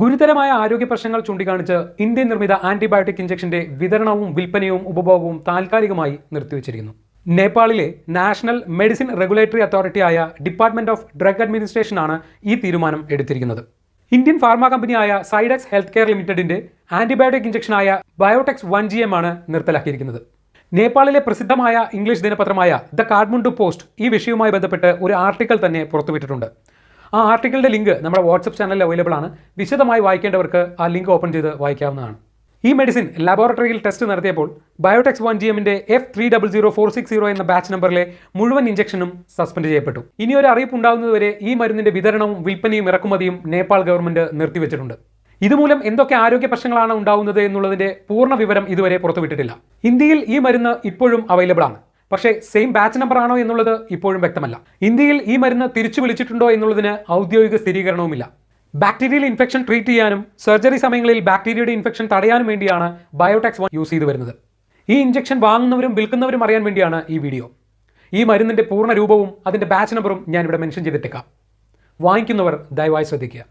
ഗുരുതരമായ ആരോഗ്യ പ്രശ്നങ്ങൾ ചൂണ്ടിക്കാണിച്ച് ഇന്ത്യൻ നിർമ്മിത ആന്റിബയോട്ടിക് ഇഞ്ചക്ഷന്റെ വിതരണവും വിൽപ്പനയും ഉപഭോഗവും താൽക്കാലികമായി നിർത്തിവച്ചിരിക്കുന്നു. നേപ്പാളിലെ നാഷണൽ മെഡിസിൻ റെഗുലേറ്ററി അതോറിറ്റി ആയ ഡിപ്പാർട്ട്മെന്റ് ഓഫ് ഡ്രഗ് അഡ്മിനിസ്ട്രേഷനാണ് ഈ തീരുമാനം എടുത്തിരിക്കുന്നത്. ഇന്ത്യൻ ഫാർമ കമ്പനിയായ സൈഡക്സ് ഹെൽത്ത് കെയർ ലിമിറ്റഡിന്റെ ആന്റിബയോട്ടിക് ഇഞ്ചക്ഷനായ ബയോടെക്സ് വൺ ജി എം ആണ് നിർത്തലാക്കിയിരിക്കുന്നത്. നേപ്പാളിലെ പ്രസിദ്ധമായ ഇംഗ്ലീഷ് ദിനപത്രമായ ദ കാഠ്മണ്ഡു പോസ്റ്റ് ഈ വിഷയവുമായി ബന്ധപ്പെട്ട് ഒരു ആർട്ടിക്കൽ തന്നെ പുറത്തുവിട്ടിട്ടുണ്ട്. ആ ആർട്ടിക്കിളിന്റെ ലിങ്ക് നമ്മുടെ വാട്സപ്പ് ചാനലിൽ അവൈലബിൾ ആണ്. വിശദമായി വായിക്കേണ്ടവർക്ക് ആ ലിങ്ക് ഓപ്പൺ ചെയ്ത് വായിക്കാവുന്നതാണ്. ഈ മെഡിസിൻ ലബോറട്ടറിയിൽ ടെസ്റ്റ് നടത്തിയപ്പോൾ ബയോടെക്സ് വൺ ജി എമ്മിന്റെ F three double zero four six zero എന്ന ബാച്ച് നമ്പറിലെ മുഴുവൻ ഇഞ്ചക്ഷനും സസ്പെൻഡ് ചെയ്യപ്പെട്ടു. ഇനി ഒരു അറിയിപ്പ് ഉണ്ടാകുന്നതുവരെ ഈ മരുന്നിന്റെ വിതരണവും വിൽപ്പനയും ഇറക്കുമതിയും നേപ്പാൾ ഗവൺമെന്റ് നിർത്തിവെച്ചിട്ടുണ്ട്. ഇതുമൂലം എന്തൊക്കെ ആരോഗ്യ പ്രശ്നങ്ങളാണ് ഉണ്ടാകുന്നത് എന്നുള്ളതിന്റെ പൂർണ വിവരം ഇതുവരെ പുറത്തുവിട്ടിട്ടില്ല. ഇന്ത്യയിൽ ഈ മരുന്ന് ഇപ്പോഴും അവൈലബിൾ ആണ്. പക്ഷേ സെയിം ബാച്ച് നമ്പർ ആണോ എന്നുള്ളത് ഇപ്പോഴും വ്യക്തമല്ല. ഇന്ത്യയിൽ ഈ മരുന്ന് തിരിച്ചു വിളിച്ചിട്ടുണ്ടോ എന്നുള്ളതിന് ഔദ്യോഗിക സ്ഥിരീകരണവുമില്ല. ബാക്ടീരിയൽ ഇൻഫെക്ഷൻ ട്രീറ്റ് ചെയ്യാനും സർജറി സമയങ്ങളിൽ ബാക്ടീരിയയുടെ ഇൻഫെക്ഷൻ തടയാനും വേണ്ടിയാണ് ബയോടെക്സ് വൺ യൂസ് ചെയ്തു വരുന്നത്. ഈ ഇഞ്ചക്ഷൻ വാങ്ങുന്നവരും വിൽക്കുന്നവരും അറിയാൻ വേണ്ടിയാണ് ഈ വീഡിയോ. ഈ മരുന്നിന്റെ പൂർണ രൂപവും അതിന്റെ ബാച്ച് നമ്പറും ഞാൻ ഇവിടെ മെൻഷൻ ചെയ്തിട്ടേക്കാം. വാങ്ങിക്കുന്നവർ ദയവായി ശ്രദ്ധിക്കുക.